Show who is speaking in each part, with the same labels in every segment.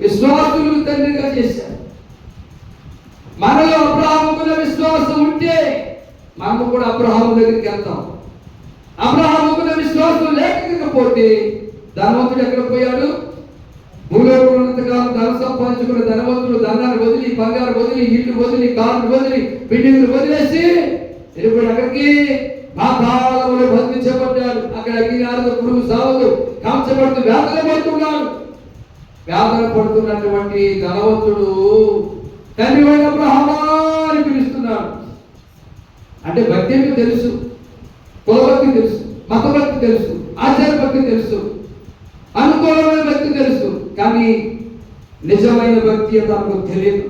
Speaker 1: విశ్వాసులు తండ్రిగా చేశారు. మనలో అబ్రహాముకున్న విశ్వాసం ఉంటే మనము కూడా అబ్రహాము దగ్గరికి వెళ్తాం. అబ్రహాముకున్న విశ్వాసం లేకపోతే ధనవంతుడు ఎక్కడ పోయాడు? భూలోకంలో ఉన్నంతకాలం ధన సంపాదించుకున్న ధనవంతుడు ధనాన్ని వదిలి బంగారు వదిలి ఇల్లు వదిలి కార్లు వదిలి బిల్డింగ్లు వదిలేసి వెళ్ళిపోయి అక్కడికి పాతాళములు బంధించబడ్డాడు అక్కడ అగ్నినారదు పురుగు సావదు కాంచబడుతూ వేదన పడుతున్నాడు వేదన పడుతున్నటువంటి ధనవంతుడు తండ్రి అయిన అబ్రహమా పిలుస్తున్నాడు. అంటే భక్తి తెలుసు కులభక్తి తెలుసు మతభక్తి తెలుసు ఆచార భక్తి తెలుసు అనుకూలమైన భక్తి తెలుసు. కానీ నిజమైన భక్తి తనకు తెలియదు.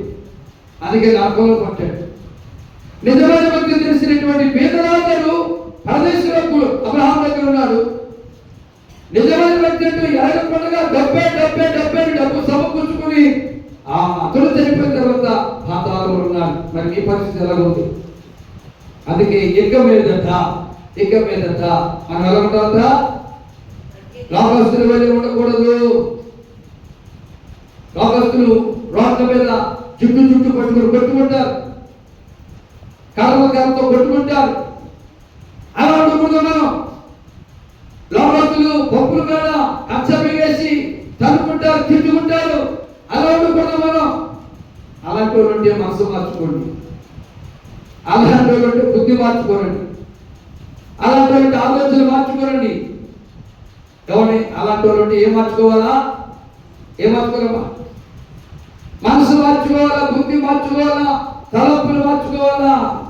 Speaker 1: అందుకే నాకోలు పట్టాడు. నిజమైన భక్తి తెలిసినటువంటి పేదరాజు పరదేశంలో అబ్రహాం దగ్గర ఉన్నాడు. నిజమైన వ్యక్తి అంటూ ఎరగకుండా డబ్బే డబ్బే డబ్బే డబ్బు సమకూర్చుకుని ఆ అతడు చనిపోయిన తర్వాత పాతాళంలో ఉన్నాడు. మరి మీ పరిస్థితి ఎలాగుంది అందుకే ఇక మీదట ఇక మీదట మనం ఎలా ఉంటుందా లోకస్తులు వెళ్ళి ఉండకూడదు. లోకస్తులు రోడ్ల మీద జుట్టు జుట్టు పట్టుకుని కొట్టుకుంటారు. కర్మ కర్మతో కొట్టుకుంటారు. అలా అనుకుంటున్నాం మనం లోకస్తులు పప్పులు కాడ అచ్చమి వేసి తనుకుంటారు తిట్టుకుంటారు. అలా అనుకుంటాం మనం అలాంటి వాళ్ళు మనసు మార్చుకోండి. అలాంటి వాళ్ళు బుద్ధి మార్చుకోనండి. అలాంటి వాళ్ళు ఆలోచన మార్చుకోనండి. ఎవరి అలాంటి వాళ్ళు ఏం మార్చుకోవాలా? ఏం మార్చుకోవాలా మనసు మార్చుకోవాలా? బుద్ధి మార్చుకోవాలా? తలపులు మార్చుకోవాలా?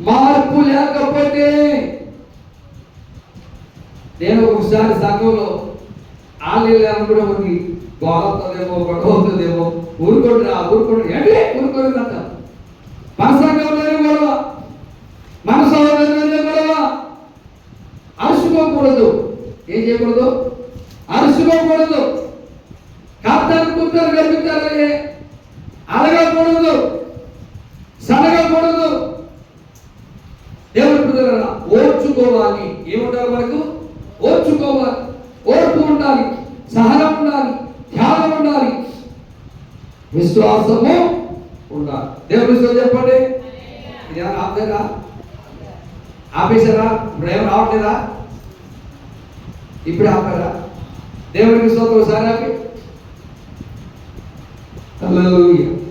Speaker 1: మార్పు లేకపోతే నేను ఒకసారి సంఘంలో ఆలయాలను కూడా మనకి గోడవుతుందేమో గొడవ అవుతుందేమో ఊరుకోండి. రా ఊరుకోండి ఏంటి? ఊరుకోండి అంట మన సంఘంలోనే గొడవ. మన సహోదరులనే గొడవ. అరుచుకోకూడదు ఏం చేయకూడదు? అరుచుకోకూడదు కాపుతారు కూతారు గెలుపుతారు అలాగే పట్టుదల ఓర్చుకోవాలి. ఏముండాలి మనకు? ఓర్చుకోవాలి. ఓర్పు ఉండాలి. సహనం ఉండాలి. ధ్యానం ఉండాలి. విశ్వాసము ఉండాలి. దేవుడి విశ్వాసం చెప్పండి. ఇది ఏమైనా ఆపలేదా? ఆపేశారా? ఇప్పుడు ఏమైనా రావట్లేదా? ఇప్పుడు ఆపారా? దేవుడికి స్తోత్రం ఒకసారి ఆపి. హల్లెలూయా.